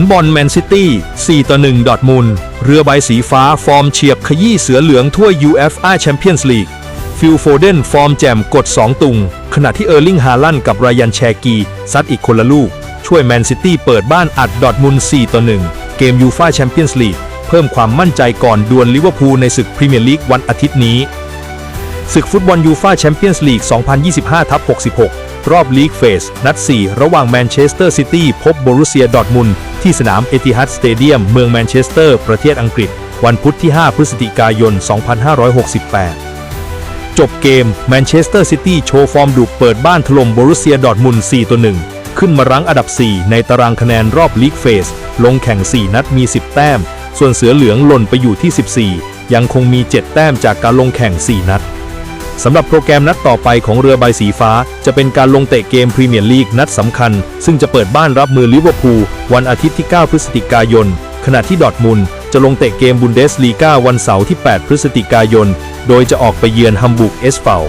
ลบอลแมนซิตี้ 4 ต่อ 1 ดอทมุนเรือใบสีฟ้าฟอร์มเฉียบขยี้เสือเหลืองถ้วย UEFA Champions League ฟิลโฟเดนฟอร์มแจ่มกด 2 ตุง ขณะที่เออร์ลิงฮาลันกับรายันแชกีซัดอีกคนละลูก ช่วยแมนซิตี้เปิดบ้านอัดดอทมุนด์4ต่อ 1 เกมยูฟาแชมเปี้ยนส์ลีกเพิ่มความมั่นใจก่อนดวลลิเวอร์พูลในศึกพรีเมียร์ลีกวันอาทิตย์นี้ ศึกฟุตบอลยูฟาแชมเปี้ยนส์ลีก 2025ทับ66 รอบลีกเฟส นัด 4 ระหว่างแมนเชสเตอร์ซิตี้พบบรูเซียดอทมุน ที่สนามเอติฮัดสเตเดียมเมืองแมนเชสเตอร์ประเทศอังกฤษ วันพุธที่ 5 พฤศจิกายน 2568 จบเกมแมนเชสเตอร์ซิตี้โชว์ฟอร์มดุเปิดบ้านถล่มบรูเซียดอร์ทมุนด์4ต่อ1ขึ้นมารั้งอันดับ 4 ในตารางคะแนนรอบลีกเฟส ลงแข่ง 4 นัดมี 10 แต้ม ส่วนเสือเหลืองหล่นไปอยู่ที่ 14 ยังคงมี 7 แต้มจากการลงแข่ง 4 นัด สำหรับโปรแกรมนัดต่อไปของเรือใบสีฟ้า จะเป็นการลงเตะเกมพรีเมียร์ลีกนัดสำคัญ ซึ่งจะเปิดบ้านรับมือลิเวอร์พูลวันอาทิตย์ที่ 9 พฤศจิกายน ขณะที่ดอทมุนจะลงเตะเกมบุนเดสลีกาวันเสาร์ที่ 8 พฤศจิกายน โดยจะออกไปเยือนฮัมบูร์กเอสเฟล